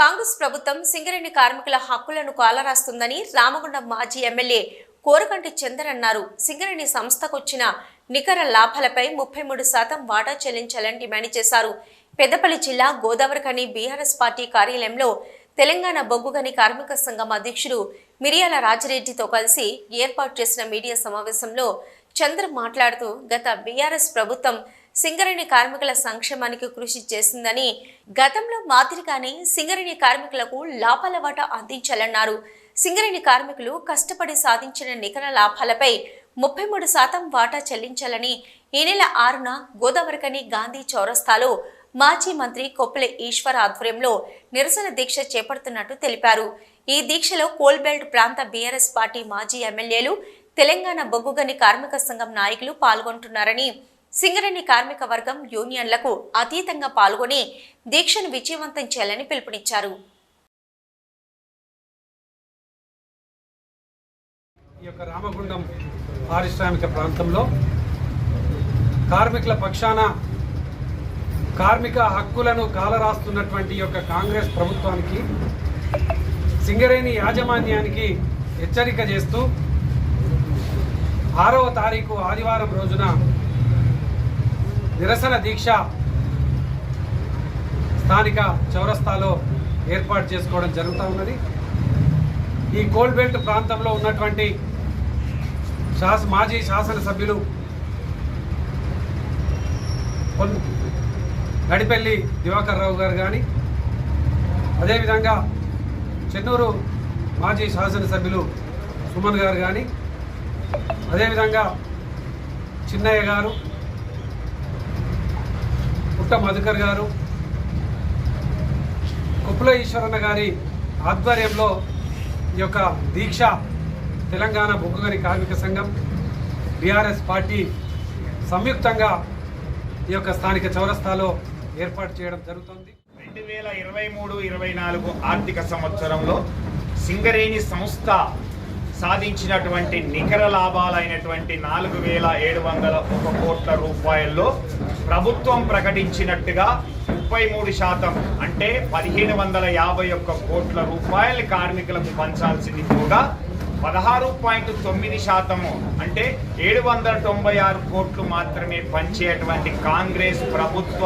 కాంగ్రెస్ ప్రభుత్వం సింగరేణి కార్మికుల హక్కులను కాలరాస్తుందని రామగుండం మాజీ ఎమ్మెల్యే కోరకంటి చందర్ అన్నారు. సింగరేణి సంస్థకొచ్చిన నికర లాభాలపై ముప్పై మూడు శాతం వాటా చెల్లించాలని డిమాండ్ చేశారు. పెద్దపల్లి జిల్లా గోదావరిఖని బీఆర్ఎస్ పార్టీ కార్యాలయంలో తెలంగాణ బొగ్గుగని కార్మిక సంఘం అధ్యక్షుడు మిరియాల రాజిరెడ్డితో కలిసి ఏర్పాటు చేసిన మీడియా సమావేశంలో చంద్ర మాట్లాడుతూ గత బీఆర్ఎస్ ప్రభుత్వం సింగరేణి కార్మికుల సంక్షేమానికి కృషి చేసిందని గతంలో మాదిరిగానే సింగరేణి కార్మికులకు లాభాల వాటా అందించాలన్నారు. సింగరేణి కార్మికులు కష్టపడి సాధించిన నికర లాభాలపై ముప్పై మూడు శాతం వాటా చెల్లించాలని ఈ నెల ఆరున గోదావరికని గాంధీ చౌరస్తాలో మాజీ మంత్రి కొప్పుల ఈశ్వర్ ఆధ్వర్యంలో నిరసన దీక్ష చేపడుతున్నట్టు తెలిపారు. ఈ దీక్షలో కోల్బెల్ట్ ప్రాంత బీఆర్ఎస్ పార్టీ మాజీ ఎమ్మెల్యేలు తెలంగాణ బొగ్గుగని కార్మిక సంఘం నాయకులు పాల్గొంటున్నారని సింగరేణి కార్మిక వర్గం యూనియన్లకు అతీతంగా పాల్గొని దీక్షను విజయవంతం చేయాలని పిలుపునిచ్చారు. ఈ యొక్క రామగుండం పారిశ్రామిక ప్రాంతంలో కార్మికుల పక్షాన కార్మిక హక్కులను కాలరాస్తున్నటువంటి యొక్క కాంగ్రెస్ ప్రభుత్వానికి సింగరేణి యాజమాన్యానికి హెచ్చరిక చేస్తూ ఆరవ తారీఖు ఆదివారం రోజున నిరసన దీక్ష స్థానిక చౌరస్తాలో ఏర్పాటు చేసుకోవడం జరుగుతూ ఉన్నది. ఈ కోల్డ్ బెల్ట్ ప్రాంతంలో ఉన్నటువంటి శాస మాజీ శాసనసభ్యులు గడిపల్లి దివాకర్ రావు గారు కానీ అదేవిధంగా చెన్నూరు మాజీ శాసనసభ్యులు సుమన్ గారు కానీ అదేవిధంగా చిన్నయ్య గారు పుట్ట మధుకర్ గారు కుప్పుల ఈశ్వరన్న గారి ఆధ్వర్యంలో ఈ యొక్క దీక్ష తెలంగాణ బొగ్గుగని కార్మిక సంఘం బీఆర్ఎస్ పార్టీ సంయుక్తంగా ఈ యొక్క స్థానిక చౌరస్తాలో ఏర్పాటు చేయడం జరుగుతుంది. రెండు వేల ఇరవై మూడు ఇరవై నాలుగు ఆర్థిక సంవత్సరంలో సింగరేణి సంస్థ సాధించినటువంటి నికర లాభాలైనటువంటి నాలుగు వేల ఏడు వందల ఒక కోట్ల రూపాయల్లో ప్రభుత్వం ప్రకటించినట్టుగా ముప్పై మూడు శాతం అంటే పదిహేను వందల యాభై ఒక్క కోట్ల రూపాయలు కార్మికులకు పంచాల్సింది కూడా పదహారు పాయింట్ తొమ్మిది శాతము అంటే ఏడు వందల తొంభై ఆరు కోట్లు మాత్రమే పంచేటువంటి కాంగ్రెస్ ప్రభుత్వ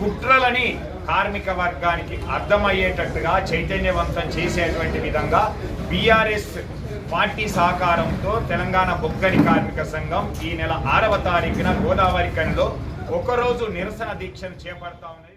కుట్రలని కార్మిక వర్గానికి అర్థమయ్యేటట్టుగా చైతన్యవంతం చేసేటువంటి విధంగా బీఆర్ఎస్ పార్టీ సహకారంతో తెలంగాణ బొగ్గని కార్మిక సంఘం ఈ నెల ఆరవ తారీఖున గోదావరి కనిలో ఒకరోజు నిరసన దీక్షను చేపడతా ఉన్నది.